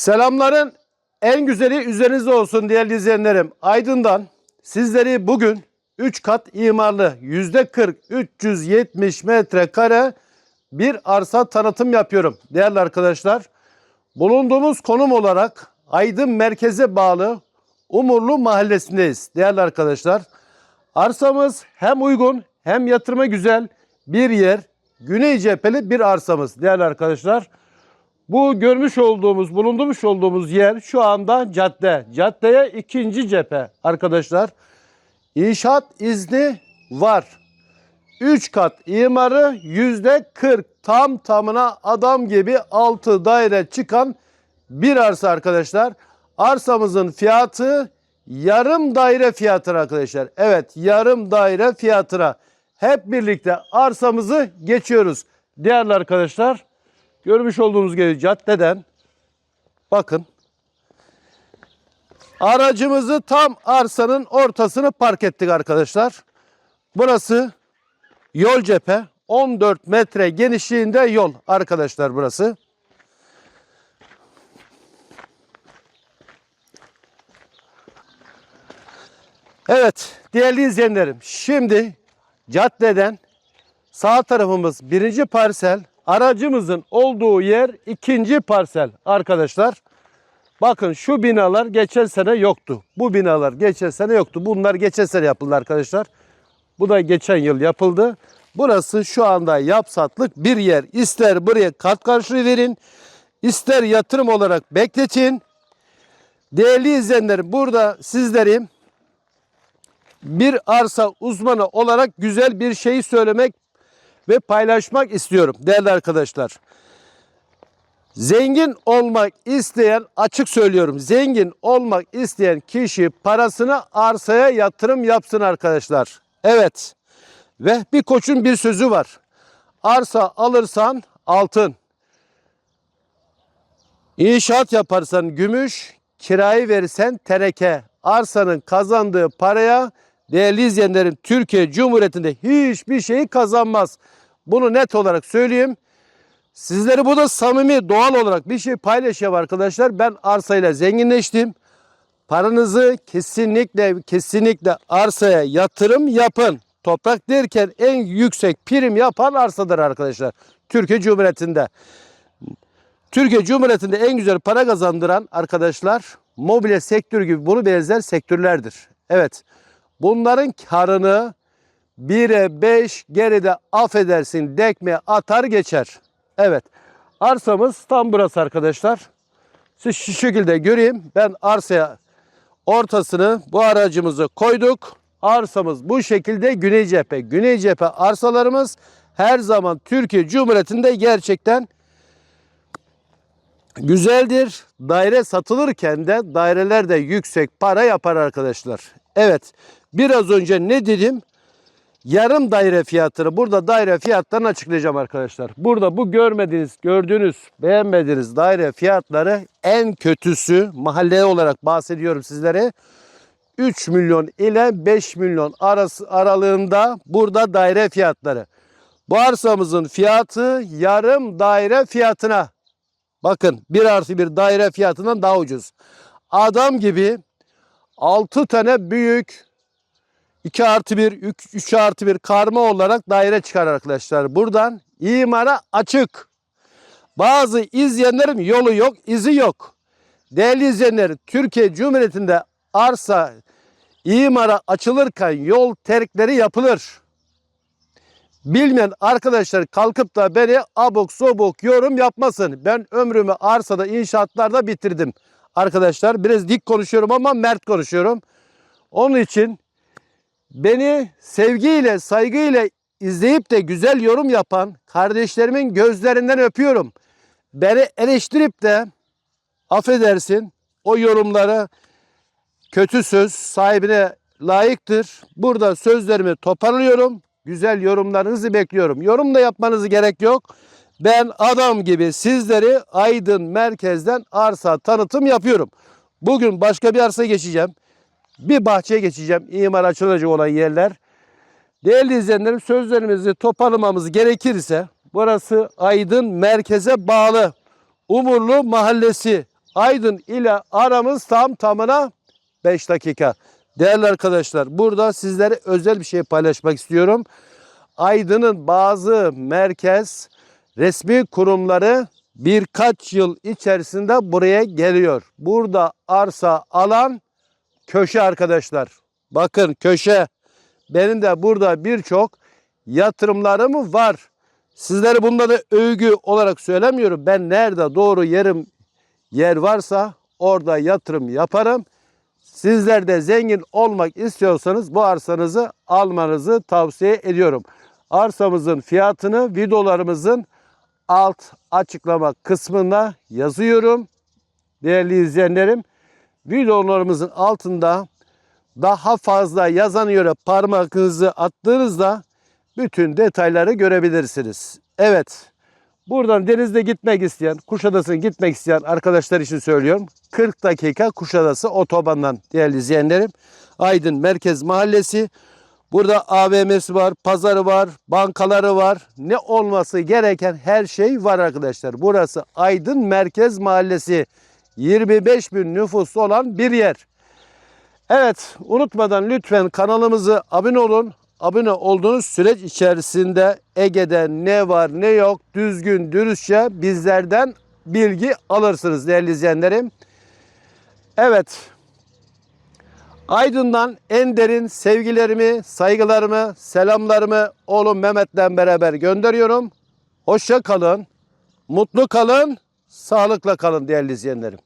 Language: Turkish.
Selamların en güzeli üzerinizde olsun değerli izleyenlerim. Aydın'dan sizleri bugün 3 kat imarlı %40 370 metrekare bir arsa tanıtım yapıyorum değerli arkadaşlar. Bulunduğumuz konum olarak Aydın merkeze bağlı Umurlu mahallesindeyiz değerli arkadaşlar. Arsamız hem uygun hem yatırıma güzel bir yer. Güney cepheli bir arsamız değerli arkadaşlar. Bu görmüş olduğumuz, bulunmuş olduğumuz yer şu anda cadde. Caddeye ikinci cephe arkadaşlar. İnşaat izni var. 3 kat imarı yüzde 40 tam tamına adam gibi 6 daire çıkan bir arsa arkadaşlar. Arsamızın fiyatı yarım daire fiyatına arkadaşlar. Evet yarım daire fiyatına. Hep birlikte arsamızı geçiyoruz. Değerli arkadaşlar görmüş olduğunuz gibi caddeden bakın aracımızı tam arsanın ortasını park ettik arkadaşlar. Burası yol cephe 14 metre genişliğinde yol arkadaşlar burası. Evet değerli izleyenlerim şimdi caddeden sağ tarafımız birinci parsel aracımızın olduğu yer ikinci parsel arkadaşlar. Bakın şu binalar geçen sene yoktu. Bu binalar geçen sene yoktu. Bunlar geçen sene yapıldı arkadaşlar. Bu da geçen yıl yapıldı. Burası şu anda yapsatlık bir yer. İster buraya kat karşılığı verin, ister yatırım olarak bekletin. Değerli izleyenlerim burada sizlerim bir arsa uzmanı olarak güzel bir şey söylemek ve paylaşmak istiyorum değerli arkadaşlar. Zengin olmak isteyen açık söylüyorum. Zengin olmak isteyen kişi parasını arsaya yatırım yapsın arkadaşlar. Evet. Ve bir koçun bir sözü var. Arsa alırsan altın. İnşaat yaparsan gümüş, kirayı verirsen tereke. Arsanın kazandığı paraya değerli izleyenlerim Türkiye Cumhuriyeti'nde hiçbir şeyi kazanmaz. Bunu net olarak söyleyeyim. Sizleri bu da samimi doğal olarak bir şey paylaşıyorum arkadaşlar. Ben arsayla zenginleştim. Paranızı kesinlikle kesinlikle arsaya yatırım yapın. Toprak derken en yüksek prim yapan arsadır arkadaşlar. Türkiye Cumhuriyeti'nde. Türkiye Cumhuriyeti'nde en güzel para kazandıran arkadaşlar mobilya sektörü gibi bunu benzer sektörlerdir. Evet. Bunların karını 1'e 5 geride affedersin dekme atar geçer. Evet. Arsamız tam burası arkadaşlar. Siz şu şekilde göreyim. Ben arsaya ortasını bu aracımızı koyduk. Arsamız bu şekilde güney cephe. Güney cephe arsalarımız her zaman Türkiye Cumhuriyeti'nde gerçekten güzeldir. Daire satılırken de daireler de yüksek para yapar arkadaşlar. Evet. Biraz önce ne dedim? Yarım daire fiyatını burada daire fiyatlarını açıklayacağım arkadaşlar. Burada bu görmediğiniz, gördüğünüz, beğenmediğiniz daire fiyatları en kötüsü mahalle olarak bahsediyorum sizlere. 3 milyon ile 5 milyon arası aralığında burada daire fiyatları. Bu arsamızın fiyatı yarım daire fiyatına. Bakın bir artı bir daire fiyatından daha ucuz. Adam gibi 6 tane büyük 2 artı 1, 3, 3 artı 1 karma olarak daire çıkar arkadaşlar. Buradan imara açık. Bazı izleyenlerin yolu yok, izi yok. Değerli izleyenler, Türkiye Cumhuriyeti'nde arsa imara açılırken yol terkleri yapılır. Bilmeyen arkadaşlar kalkıp da beni abuk sobuk yorum yapmasın. Ben ömrümü arsada, inşaatlarda bitirdim. Arkadaşlar biraz dik konuşuyorum ama mert konuşuyorum. Onun için beni sevgiyle, saygıyla izleyip de güzel yorum yapan kardeşlerimin gözlerinden öpüyorum. Beni eleştirip de affedersin o yorumları kötü söz sahibine layıktır. Burada sözlerimi toparlıyorum. Güzel yorumlarınızı bekliyorum. Yorum da yapmanızı gerek yok. Ben adam gibi sizleri Aydın merkezden arsa tanıtım yapıyorum. Bugün başka bir arsa geçeceğim. Bir bahçeye geçeceğim. İmar açılacak olan yerler. Değerli izleyenlerim sözlerimizi toparlamamız gerekirse burası Aydın merkeze bağlı Umurlu Mahallesi Aydın ile aramız tam tamına 5 dakika. Değerli arkadaşlar burada sizlere özel bir şey paylaşmak istiyorum. Aydın'ın bazı merkez resmi kurumları birkaç yıl içerisinde buraya geliyor. Burada arsa alan köşe arkadaşlar. Bakın köşe. Benim de burada birçok yatırımlarım var. Sizlere bunları övgü olarak söylemiyorum. Ben nerede doğru yerim yer varsa orada yatırım yaparım. Sizler de zengin olmak istiyorsanız bu arsanızı almanızı tavsiye ediyorum. Arsamızın fiyatını videolarımızın alt açıklama kısmında yazıyorum. Değerli izleyenlerim, videolarımızın altında daha fazla yazan yere parmağınızı attığınızda bütün detayları görebilirsiniz. Evet. Buradan denizde gitmek isteyen, Kuşadası'na gitmek isteyen arkadaşlar için söylüyorum. 40 dakika Kuşadası otobandan değerli izleyenlerim. Aydın Merkez Mahallesi. Burada AVM'si var, pazarı var, bankaları var. Ne olması gereken her şey var arkadaşlar. Burası Aydın Merkez Mahallesi. 25 bin nüfusu olan bir yer. Evet unutmadan lütfen kanalımızı abone olun. Abone olduğunuz süreç içerisinde Ege'de ne var ne yok düzgün dürüstçe bizlerden bilgi alırsınız değerli izleyenlerim. Evet. Aydın'dan en derin sevgilerimi, saygılarımı, selamlarımı oğlum Mehmet'le beraber gönderiyorum. Hoşça kalın, mutlu kalın, sağlıkla kalın değerli izleyenlerim.